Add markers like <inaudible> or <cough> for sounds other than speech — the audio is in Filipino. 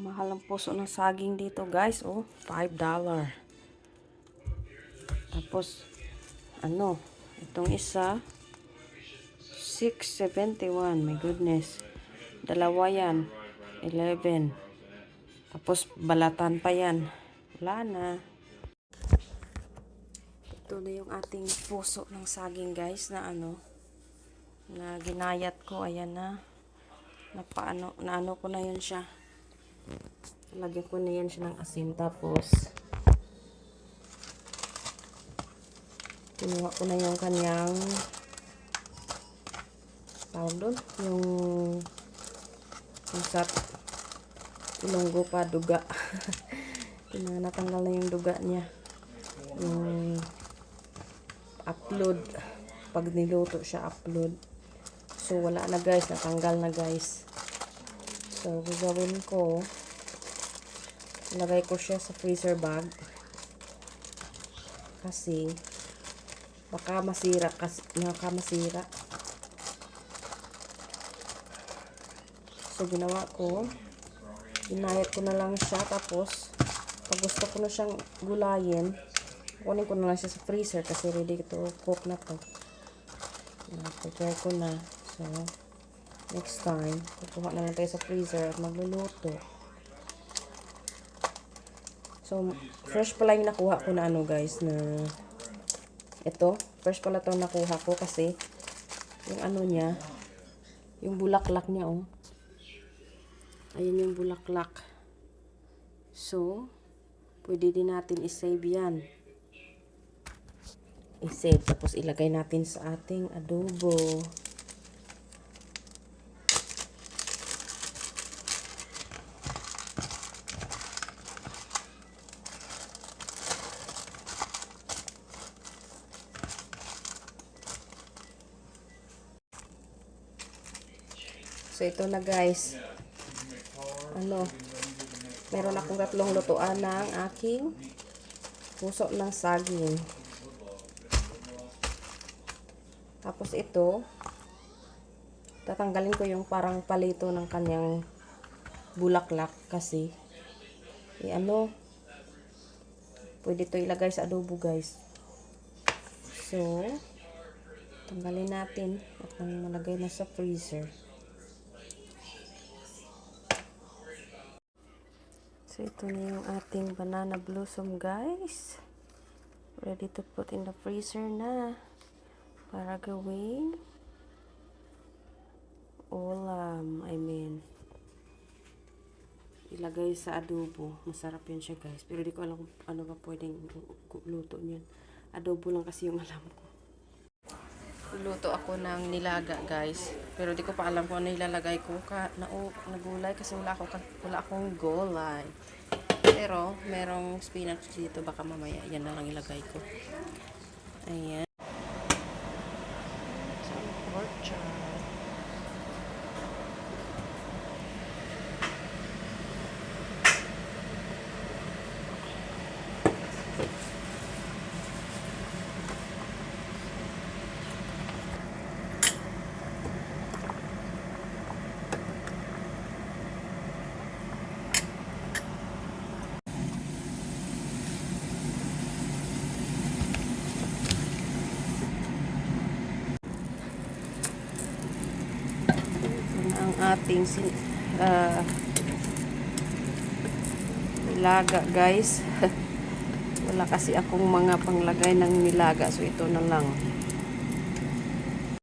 Ang mahal ng puso ng saging dito, guys. Oh, $5. Tapos, ano, itong isa, 6.71. My goodness. Dalawa yan. 11. Tapos, balatan pa yan. Wala na. Ito na yung ating puso ng saging, guys, na ano, na ginayat ko. Ayan na. Napaano, naano ko na yun siya. Lagyan ko na yan siya ng asin. Tapos, kinuha ko na yung kanyang tawag doon, yung sa ilonggo pa, duga. <laughs> Natanggal na yung duga niya. Yung upload. Pag niluto siya, upload. So, wala na guys. Natanggal na guys. So, gagawin ko, ilagay ko siya sa freezer bag. Kasi, baka masira, kasi, baka masira. So, ginawa ko, inayat ko na lang siya, tapos, pag gusto ko na siyang gulayin, kunin ko na lang siya sa freezer kasi ready to cook na to. Ayan, prepare ko na. So, next time, kukuha na lang tayo sa freezer at magluluto. So, fresh pala yung nakuha ko na ano guys, na ito, fresh pala to nakuha ko kasi yung ano niya, yung bulaklak niya oh. Ayan yung bulaklak. So, pwede din natin isave yan. I-save, tapos ilagay natin sa ating adobo. So, ito na guys. Ano, meron akong tatlong lutuan ng aking puso ng saging. Tapos ito, tatanggalin ko yung parang palito ng kanyang bulaklak kasi eh ano, pwede to ilagay sa adobo guys. So, tanggalin natin at nang malagay na sa freezer. So, ito na yung ating banana blossom, guys. Ready to put in the freezer na. Para gawing ulam. I mean, ilagay sa adobo. Masarap yun siya, guys. Pero di ko alam kung ano ba pwedeng luto niyan. Adobo lang kasi yung alam ko. Luto ako ng nilaga, guys. Pero di ko pa alam kung ano ilalagay ko ka, na, oh, na gulay kasi wala, ako, wala akong gulay. Pero, merong spinach dito. Baka mamaya, yan na lang ilagay ko. Ayan. Yan ang ating sin uh, nilaga guys. <laughs> Wala kasi akong mga panglagay ng nilaga so ito na lang